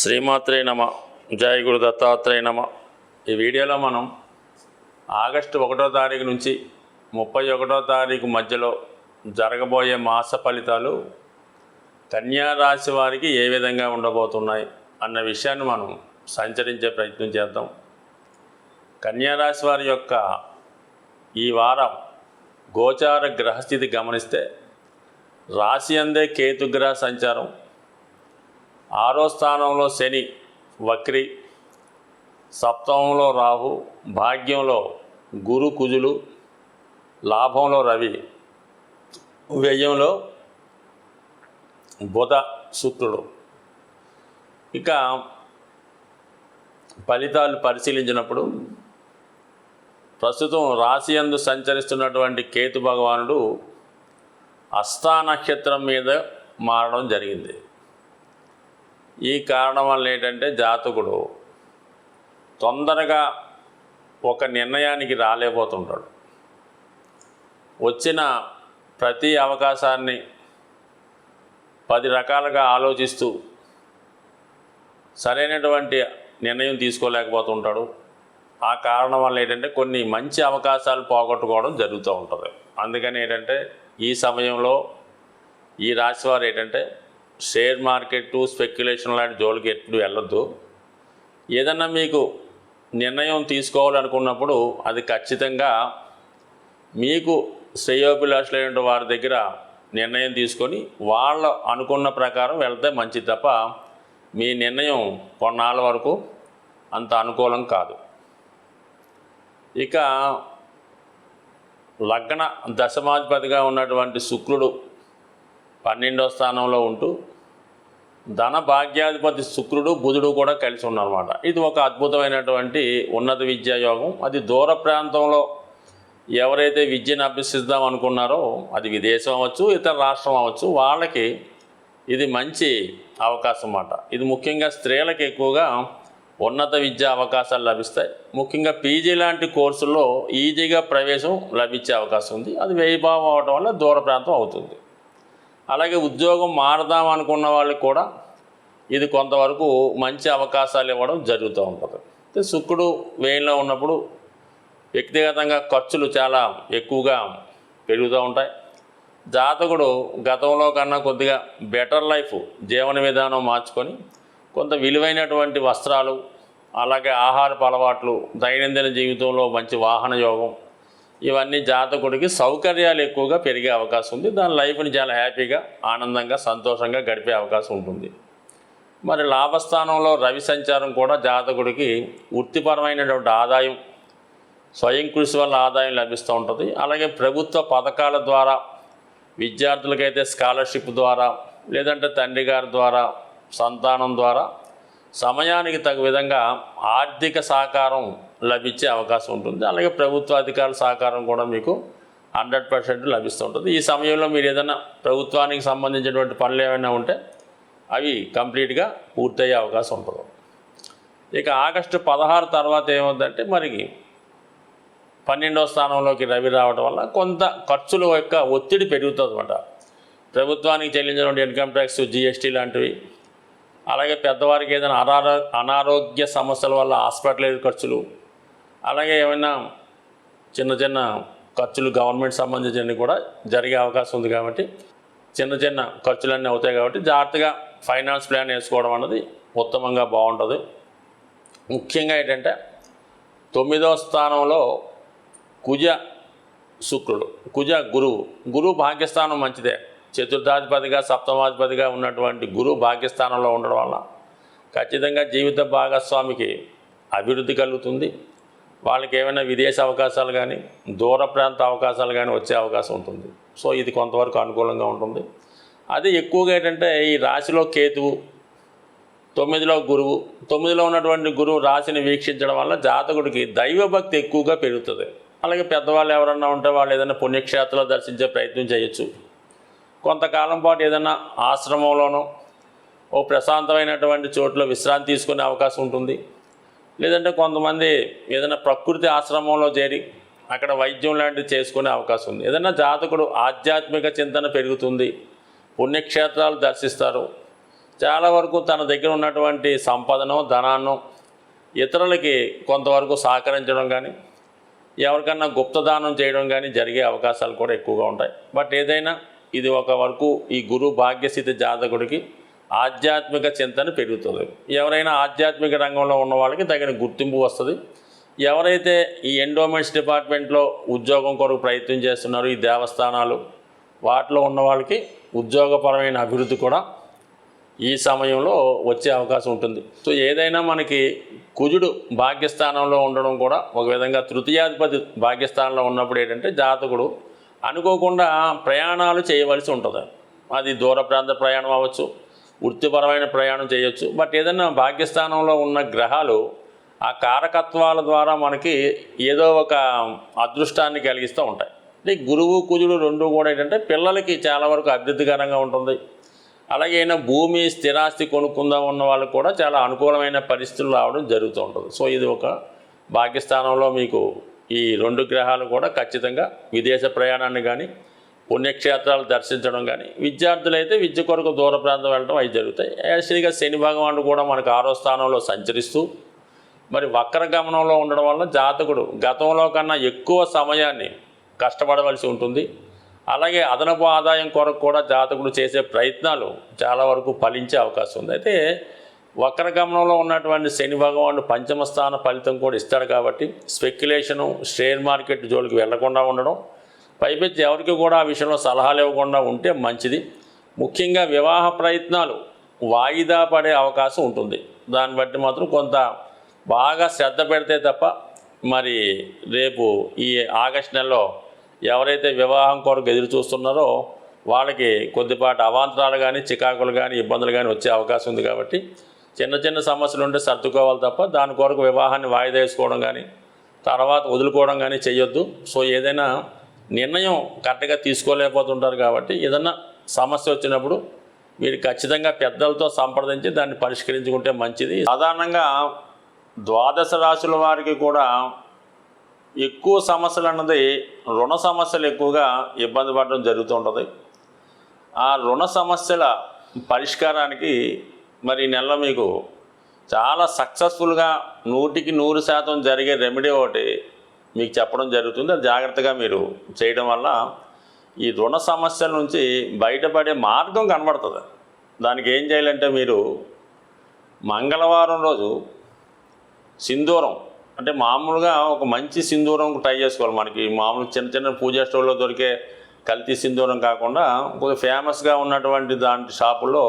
శ్రీమాత్రే నమ జయ గురు దత్తాత్రేయ నమ. ఈ వీడియోలో మనం ఆగస్టు ఒకటో తారీఖు నుంచి ముప్పై ఒకటో తారీఖు మధ్యలో జరగబోయే మాస ఫలితాలు కన్యా రాశి వారికి ఏ విధంగా ఉండబోతున్నాయి అన్న విషయాన్ని మనం సంచరించే ప్రయత్నం చేద్దాం. కన్యా రాశి వారి యొక్క ఈ వారం గోచార గ్రహస్థితి గమనిస్తే రాశి అందే కేతుగ్రహ సంచారం ఆరో స్థానంలో శని వక్రి. సప్తమంలో రాహు భాగ్యంలో గురు కుజులు లాభంలో రవి. వ్యయంలో బుధ శుక్రుడు. ఇక ఫలితాలు పరిశీలించినప్పుడు ప్రస్తుతం రాశి యందు సంచరిస్తున్నటువంటి కేతు భగవానుడు అష్టా నక్షత్రం మీద మారడం జరిగింది. ఈ కారణం వల్ల ఏంటంటే జాతకుడు తొందరగా ఒక నిర్ణయానికి రాలేకపోతుంటాడు. వచ్చిన ప్రతి అవకాశాన్ని పది రకాలుగా ఆలోచిస్తూ సరైనటువంటి నిర్ణయం తీసుకోలేకపోతుంటాడు. ఆ కారణం వల్ల ఏంటంటే కొన్ని మంచి అవకాశాలు పోగొట్టుకోవడం జరుగుతూ ఉంటుంది. అందుకని ఏంటంటే ఈ సమయంలో ఈ రాశి వారు ఏంటంటే షేర్ మార్కెట్ స్పెక్యులేషన్ లాంటి జోలికి ఎప్పుడు వెళ్ళొద్దు. ఏదన్నా మీకు నిర్ణయం తీసుకోవాలనుకున్నప్పుడు అది ఖచ్చితంగా మీకు శ్రేయోభిలాషులైన వారి దగ్గర నిర్ణయం తీసుకొని వాళ్ళ అనుకున్న ప్రకారం వెళ్తే మంచిది తప్ప మీ నిర్ణయం కొన్నాళ్ళ వరకు అంత అనుకూలం కాదు. ఇక లగ్న దశమాధిపతిగా ఉన్నటువంటి శుక్రుడు పన్నెండో స్థానంలో ఉంటూ ధన భాగ్యాధిపతి శుక్రుడు బుధుడు కూడా కలిసి ఉన్నారన్నమాట. ఇది ఒక అద్భుతమైనటువంటి ఉన్నత విద్యా యోగం. అది దూర ప్రాంతంలో ఎవరైతే విద్యను అభ్యసిద్దాం అనుకున్నారో అది విదేశం అవ్వచ్చు ఇతర రాష్ట్రం అవ్వచ్చు వాళ్ళకి ఇది మంచి అవకాశం అన్నమాట. ఇది ముఖ్యంగా స్త్రీలకు ఎక్కువగా ఉన్నత విద్యా అవకాశాలు లభిస్తాయి. ముఖ్యంగా పీజీ లాంటి కోర్సుల్లో ఈజీగా ప్రవేశం లభించే అవకాశం ఉంది. అది వ్యయభావం అవడం వల్ల దూర ప్రాంతం అవుతుంది. అలాగే ఉద్యోగం మారదాం అనుకున్న వాళ్ళకి కూడా ఇది కొంతవరకు మంచి అవకాశాలు ఇవ్వడం జరుగుతూ ఉంటుంది. శుక్రుడు వేయంలో ఉన్నప్పుడు వ్యక్తిగతంగా ఖర్చులు చాలా ఎక్కువగా పెరుగుతూ ఉంటాయి. జాతకుడు గతంలో కన్నా కొద్దిగా బెటర్ లైఫ్ జీవన విధానం మార్చుకొని కొంత విలువైనటువంటి వస్త్రాలు అలాగే ఆహారపు అలవాట్లు దైనందిన జీవితంలో మంచి వాహన యోగం ఇవన్నీ జాతకుడికి సౌకర్యాలు ఎక్కువగా పెరిగే అవకాశం ఉంది. దాని లైఫ్ని చాలా హ్యాపీగా ఆనందంగా సంతోషంగా గడిపే అవకాశం ఉంటుంది. మరి లాభస్థానంలో రవి సంచారం కూడా జాతకుడికి వృత్తిపరమైనటువంటి ఆదాయం స్వయం కృషి వల్ల ఆదాయం లభిస్తూ ఉంటుంది. అలాగే ప్రభుత్వ పథకాల ద్వారా విద్యార్థులకైతే స్కాలర్షిప్ ద్వారా లేదంటే తండ్రి గారి ద్వారా సంతానం ద్వారా సమయానికి తగు విధంగా ఆర్థిక సహకారం లభించే అవకాశం ఉంటుంది. అలాగే ప్రభుత్వ అధికారుల సహకారం కూడా మీకు హండ్రెడ్ పర్సెంట్ లభిస్తుంటుంది ఈ సమయంలో మీరు ఏదైనా ప్రభుత్వానికి సంబంధించినటువంటి పనులు ఏమైనా ఉంటే అవి కంప్లీట్గా పూర్తయ్యే అవకాశం ఉంటుంది. ఇక ఆగస్టు పదహారు తర్వాత ఏమవుతుందంటే మరి పన్నెండవ స్థానంలోకి రవి రావడం వల్ల కొంత ఖర్చుల యొక్క ఒత్తిడి పెరుగుతుంది అనమాట ప్రభుత్వానికి చెల్లించినటువంటి ఇన్కమ్ ట్యాక్స్ జిఎస్టీ లాంటివి అలాగే పెద్దవారికి ఏదైనా అనారో అనారోగ్య సమస్యల వల్ల హాస్పిటల్ ఖర్చులు అలాగే ఏమైనా చిన్న చిన్న ఖర్చులు గవర్నమెంట్ సంబంధించినవి కూడా జరిగే అవకాశం ఉంది కాబట్టి చిన్న చిన్న ఖర్చులన్నీ అవుతాయి కాబట్టి జాగ్రత్తగా ఫైనాన్స్ ప్లాన్ వేసుకోవడం అన్నది ఉత్తమంగా బాగుంటుంది. ముఖ్యంగా ఏంటంటే తొమ్మిదవ స్థానంలో కుజ శుక్రుడు కుజ గురువు. గురువు భాగ్యస్థానం మంచిదే. చతుర్థాధిపతిగా సప్తమాధిపతిగా ఉన్నటువంటి గురువు భాగ్యస్థానంలో ఉండడం వల్ల ఖచ్చితంగా జీవిత భాగస్వామికి అభివృద్ధి కలుగుతుంది. వాళ్ళకి ఏమైనా విదేశ అవకాశాలు కానీ దూర ప్రాంత అవకాశాలు కానీ వచ్చే అవకాశం ఉంటుంది. సో ఇది కొంతవరకు అనుకూలంగా ఉంటుంది. అది ఎక్కువగా ఏంటంటే ఈ రాశిలో కేతువు తొమ్మిదిలో గురువు తొమ్మిదిలో ఉన్నటువంటి గురువు రాశిని వీక్షించడం వల్ల జాతకుడికి దైవభక్తి ఎక్కువగా పెరుగుతుంది. అలాగే పెద్దవాళ్ళు ఎవరన్నా ఉంటే వాళ్ళు ఏదైనా పుణ్యక్షేత్రాలు దర్శించే ప్రయత్నం చేయొచ్చు. కొంతకాలం పాటు ఏదైనా ఆశ్రమంలోనో ఓ ప్రశాంతమైనటువంటి చోట్ల విశ్రాంతి తీసుకునే అవకాశం ఉంటుంది. లేదంటే కొంతమంది ఏదైనా ప్రకృతి ఆశ్రమంలో చేరి అక్కడ వైద్యం లాంటివి చేసుకునే అవకాశం ఉంది. ఏదైనా జాతకుడు ఆధ్యాత్మిక చింతన పెరుగుతుంది పుణ్యక్షేత్రాలు దర్శిస్తారు. చాలా వరకు తన దగ్గర ఉన్నటువంటి సంపదను ధనాన్ని ఇతరులకి కొంతవరకు సహకరించడం కానీ ఎవరికన్నా గుప్తదానం చేయడం కానీ జరిగే అవకాశాలు కూడా ఎక్కువగా ఉంటాయి. బట్ ఏదైనా ఇది ఒక వరకు ఈ గురు భాగ్యస్థితి జాతకుడికి ఆధ్యాత్మిక చింతన పెరుగుతుంది. ఎవరైనా ఆధ్యాత్మిక రంగంలో ఉన్న వాళ్ళకి తగిన గుర్తింపు వస్తుంది. ఎవరైతే ఈ ఎండోమెంట్స్ డిపార్ట్మెంట్లో ఉద్యోగం కొరకు ప్రయత్నం చేస్తున్నారో ఈ దేవస్థానాలు వాటిలో ఉన్న వాళ్ళకి ఉద్యోగపరమైన అభివృద్ధి కూడా ఈ సమయంలో వచ్చే అవకాశం ఉంటుంది. సో ఏదైనా మనకి కుజుడు భాగ్యస్థానంలో ఉండడం కూడా ఒక విధంగా తృతీయాధిపతి భాగ్యస్థానంలో ఉన్నప్పుడు ఏంటంటే జాతకుడు అనుకోకుండా ప్రయాణాలు చేయవలసి ఉంటుంది. అది దూర ప్రాంత ప్రయాణం అవ్వచ్చు వృత్తిపరమైన ప్రయాణం చేయొచ్చు. బట్ ఏదైనా భాగ్యస్థానంలో ఉన్న గ్రహాలు ఆ కారకత్వాల ద్వారా మనకి ఏదో ఒక అదృష్టాన్ని కలిగిస్తూ ఉంటాయి. అంటే గురువు కుజుడు రెండు కూడా ఏంటంటే పిల్లలకి చాలా వరకు అభివృద్ధికరంగా ఉంటుంది. అలాగే అయినా భూమి స్థిరాస్తి కొనుక్కుందాం ఉన్న వాళ్ళకు కూడా చాలా అనుకూలమైన పరిస్థితులు రావడం జరుగుతూ ఉంటుంది. సో ఇది ఒక భాగ్యస్థానంలో మీకు ఈ రెండు గ్రహాలు కూడా ఖచ్చితంగా విదేశ ప్రయాణాన్ని కానీ పుణ్యక్షేత్రాలు దర్శించడం కానీ విద్యార్థులు అయితే విద్య కొరకు దూర ప్రాంతం వెళ్ళడం అవి జరుగుతాయి. యాక్చువల్గా శని భగవానుడు కూడా మనకు ఆరో స్థానంలో సంచరిస్తూ మరి వక్ర గమనంలో ఉండడం వల్ల జాతకుడు గతంలో కన్నా ఎక్కువ సమయాన్ని కష్టపడవలసి ఉంటుంది. అలాగే అదనపు ఆదాయం కొరకు కూడా జాతకుడు చేసే ప్రయత్నాలు చాలా వరకు ఫలించే అవకాశం ఉంది. అయితే వక్ర గమనంలో ఉన్నటువంటి శని భగవానుడు పంచమ స్థాన ఫలితం కూడా ఇస్తాడు కాబట్టి స్పెక్యులేషను షేర్ మార్కెట్ జోలికి వెళ్ళకుండా ఉండడం పైపెచ్చి ఎవరికి కూడా ఆ విషయంలో సలహాలు ఇవ్వకుండా ఉంటే మంచిది. ముఖ్యంగా వివాహ ప్రయత్నాలు వాయిదా పడే అవకాశం ఉంటుంది. దాన్ని బట్టి మాత్రం కొంత బాగా శ్రద్ధ పెడితే తప్ప మరి రేపు ఈ ఆగస్ట్ నెలలో ఎవరైతే వివాహం కొరకు ఎదురు చూస్తున్నారో వాళ్ళకి కొద్దిపాటి అవాంతరాలు కానీ చికాకులు కానీ ఇబ్బందులు కానీ వచ్చే అవకాశం ఉంది కాబట్టి చిన్న చిన్న సమస్యలు ఉంటే సర్దుకోవాలి తప్ప దాని కొరకు వివాహాన్ని వాయిదా వేసుకోవడం కానీ తర్వాత వదులుకోవడం కానీ చేయొద్దు సో ఏదైనా నిర్ణయం కరెక్ట్గా తీసుకోలేకపోతుంటారు కాబట్టి ఏదన్నా సమస్య వచ్చినప్పుడు మీరు ఖచ్చితంగా పెద్దలతో సంప్రదించి దాన్ని పరిష్కరించుకుంటే మంచిది. సాధారణంగా ద్వాదశ రాశుల వారికి కూడా ఎక్కువ సమస్యలు అన్నది రుణ సమస్యలు ఎక్కువగా ఇబ్బంది పడడం జరుగుతూ ఉంటుంది ఆ రుణ సమస్యల పరిష్కారానికి మరి నెల మీకు చాలా సక్సెస్ఫుల్గా నూటికి నూరు శాతం జరిగే రెమెడీ ఒకటి మీకు చెప్పడం జరుగుతుంది. అది జాగ్రత్తగా మీరు చేయడం వల్ల ఈ రుణ సమస్యల నుంచి బయటపడే మార్గం కనబడుతుంది. దానికి ఏం చేయాలంటే మీరు మంగళవారం రోజు సింధూరం అంటే మామూలుగా ఒక మంచి సింధూరం ట్రై చేసుకోవాలి మనకి. మామూలు చిన్న చిన్న పూజా స్టోర్లో దొరికే కల్తీ సింధూరం కాకుండా కొంచెం ఫేమస్గా ఉన్నటువంటి దాంట్ షాపుల్లో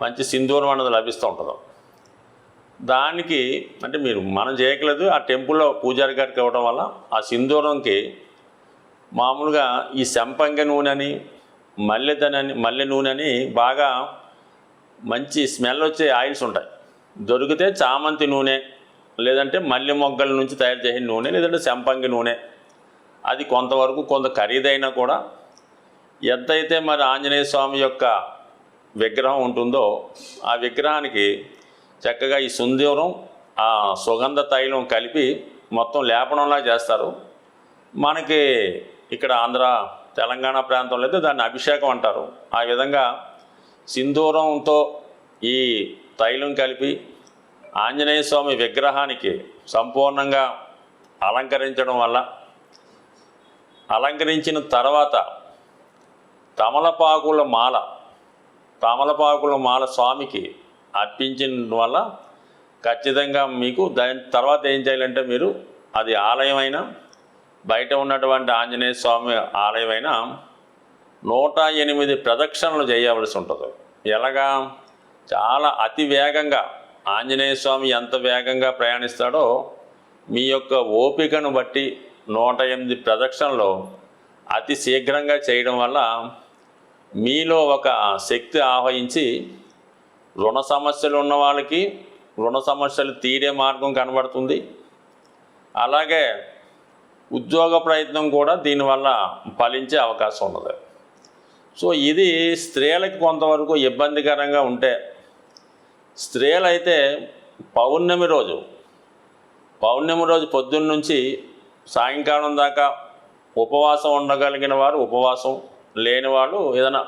మంచి సింధూరం అన్నది లభిస్తూ ఉంటుంది. దానికి అంటే మీరు మనం చేయట్లేదు ఆ టెంపుల్లో పూజారి గారికి ఇవ్వడం వల్ల ఆ సింధూరంకి మామూలుగా ఈ సంపంగ నూనె అని మల్లెదనని మల్లె నూనె అని బాగా మంచి స్మెల్ వచ్చే ఆయిల్స్ ఉంటాయి. దొరికితే చామంతి నూనె లేదంటే మల్లె మొగ్గల నుంచి తయారు చేసిన నూనె లేదంటే సంపంగి నూనె. అది కొంతవరకు కొంత ఖరీదైనా కూడా ఎంతైతే మరి ఆంజనేయ స్వామి యొక్క విగ్రహం ఉంటుందో ఆ విగ్రహానికి చక్కగా ఈ సుందూరం ఆ సుగంధ తైలం కలిపి మొత్తం లేపనంలా చేస్తారు. మనకి ఇక్కడ ఆంధ్ర తెలంగాణ ప్రాంతంలో అయితే దాన్ని అభిషేకం అంటారు. ఆ విధంగా సింధూరంతో ఈ తైలం కలిపి ఆంజనేయ స్వామి విగ్రహానికి సంపూర్ణంగా అలంకరించడం వల్ల అలంకరించిన తర్వాత తమలపాకుల మాల తమలపాకుల మాల స్వామికి అర్పించిన వల్ల ఖచ్చితంగా మీకు దాని తర్వాత ఏం చేయాలంటే మీరు అది ఆలయమైనా బయట ఉన్నటువంటి ఆంజనేయ స్వామి ఆలయమైనా నూట ఎనిమిది ప్రదక్షిణలు చేయవలసి ఉంటుంది. ఎలాగా? చాలా అతి వేగంగా ఆంజనేయ స్వామి ఎంత వేగంగా ప్రయాణిస్తాడో మీ యొక్క ఓపికను బట్టి నూట ఎనిమిది ప్రదక్షిణలు అతి శీఘ్రంగా చేయడం వల్ల మీలో ఒక శక్తి ఆహ్వయించి రుణ సమస్యలు ఉన్న వాళ్ళకి రుణ సమస్యలు తీరే మార్గం కనబడుతుంది. అలాగే ఉద్యోగ ప్రయత్నం కూడా దీనివల్ల ఫలించే అవకాశం ఉన్నది. సో ఇది స్త్రీలకు కొంతవరకు ఇబ్బందికరంగా ఉంటే స్త్రీలైతే పౌర్ణమి రోజు పౌర్ణమి రోజు పొద్దున్న నుంచి సాయంకాలం దాకా ఉపవాసం ఉండగలిగిన వారు ఉపవాసం లేని వాళ్ళు ఏదైనా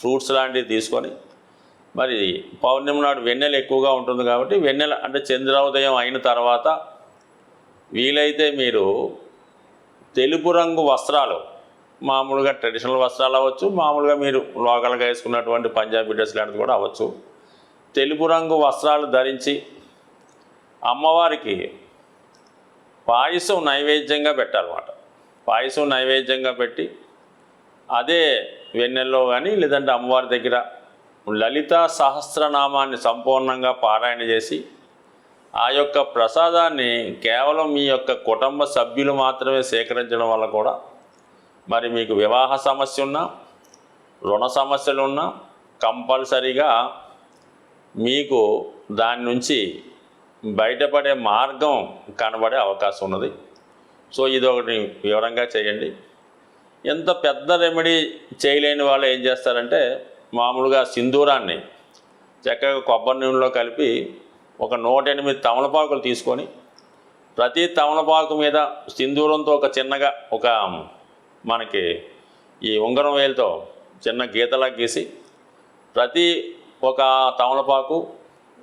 ఫ్రూట్స్ లాంటివి తీసుకొని మరి పౌర్ణమి నాడు వెన్నెల ఎక్కువగా ఉంటుంది కాబట్టి వెన్నెల అంటే చంద్రోదయం అయిన తర్వాత వీలైతే మీరు తెలుపు రంగు వస్త్రాలు మామూలుగా ట్రెడిషనల్ వస్త్రాలు అవ్వచ్చు మామూలుగా మీరు లోకల్గా వేసుకున్నటువంటి పంజాబీ డ్రెస్ లాంటిది కూడా అవ్వచ్చు. తెలుపు రంగు వస్త్రాలు ధరించి అమ్మవారికి పాయసం నైవేద్యంగా పెట్టాలన్నమాట. పాయసం నైవేద్యంగా పెట్టి అదే వెన్నెల్లో కానీ లేదంటే అమ్మవారి దగ్గర లలిత సహస్రనామాన్ని సంపూర్ణంగా పారాయణ చేసి ఆ యొక్క ప్రసాదాన్ని కేవలం మీ యొక్క కుటుంబ సభ్యులు మాత్రమే సేకరించడం వల్ల కూడా మరి మీకు వివాహ సమస్య ఉన్నా రుణ సమస్యలు ఉన్నా కంపల్సరీగా మీకు దాని నుంచి బయటపడే మార్గం కనబడే అవకాశం ఉన్నది. సో ఇది ఒకటి వివరంగా చేయండి. ఎంత పెద్ద రెమెడీ చేయలేని వాళ్ళు ఏం చేస్తారంటే మామూలుగా సింధూరాన్ని చక్కగా కొబ్బరి నూనెలో కలిపి ఒక నూట ఎనిమిది తమలపాకులు తీసుకొని ప్రతి తమలపాకు మీద సింధూరంతో ఒక చిన్నగా ఒక మనకి ఈ ఉంగరం వేలతో చిన్న గీతలా గీసి ప్రతి ఒక తమలపాకు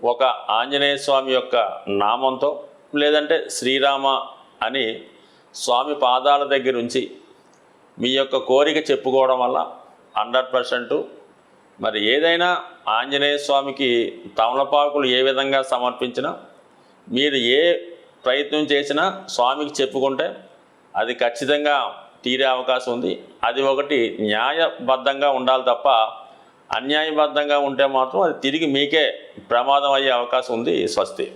ఒక ఆంజనేయ స్వామి యొక్క నామంతో లేదంటే శ్రీరామ అని స్వామి పాదాల దగ్గర ఉంచి మీ యొక్క కోరిక చెప్పుకోవడం వల్ల హండ్రెడ్ పర్సెంటు మరి ఏదైనా ఆంజనేయ స్వామికి తమలపాకులు ఏ విధంగా సమర్పించినా మీరు ఏ ప్రయత్నం చేసినా స్వామికి చెప్పుకుంటే అది ఖచ్చితంగా తీరే అవకాశం ఉంది. అది ఒకటి న్యాయబద్ధంగా ఉండాలి తప్ప అన్యాయబద్ధంగా ఉంటే మాత్రం అది తిరిగి మీకే ప్రమాదం అయ్యే అవకాశం ఉంది స్వస్తి.